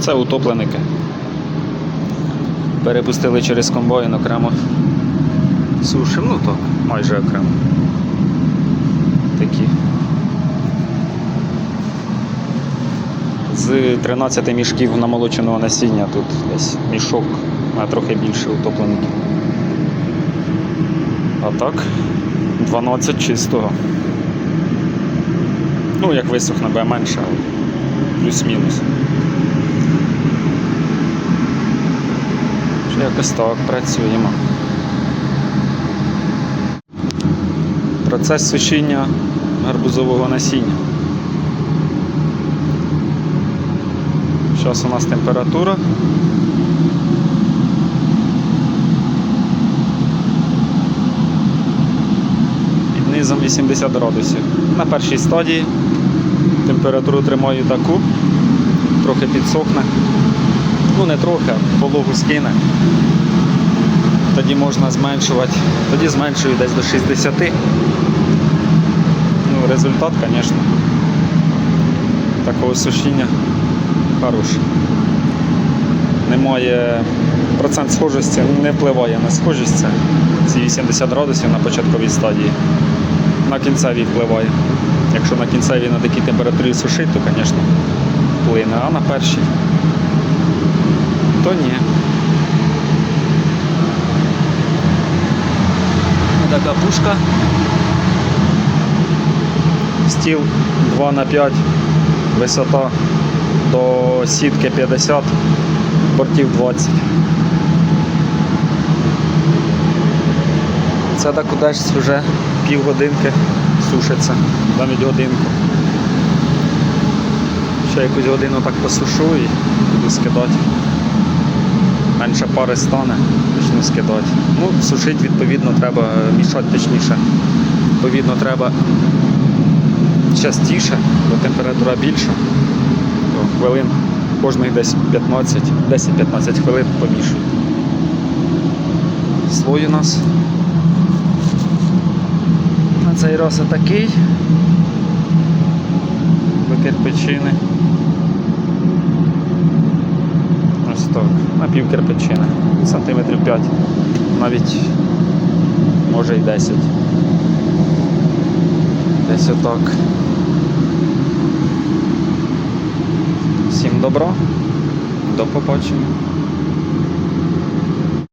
Це утопленики. Перепустили через комбайн окремо. Сушим, ну так, майже окремо. Такі. З 13 мішків намолоченого насіння тут десь мішок, а трохи більше утоплеників. А так, 12 чистого. Ну, як висохне, буде менше, але плюс-мінус. Якось так працюємо. Процес сушіння гарбузового насіння. Зараз у нас температура. Під низом 80 градусів. На першій стадії температуру тримаю таку, трохи підсохне. Ну не трохи, а вологу скине. Тоді можна зменшувати. Тоді зменшую десь до 60. Ну, результат, звісно, такого сушіння хороший. Немає процент схожості, не впливає на схожість. Ці 80 градусів на початковій стадії. На кінцевій впливає. Якщо на кінцевій на такій температурі сушить, то, звісно, вплине, а на першій, то ні. Така пушка. Стіл 2 на 5 висота до сітки 50, бортів 20. Це так десь вже півгодинки сушиться, навіть годинку. Ще якусь годину так посушу і буду скидати. Менше пари стане, почну скидати. Ну, сушити відповідно треба, мішати точніше. Відповідно треба частіше, бо температура більша. То хвилин кожних десь 15, 10-15 хвилин помішую. Слой у нас на цей раз отакий. До кирпичини. Пів кирпичини, сантиметрів 5, навіть може і 10. Десь отак. Всім добро, до побачення.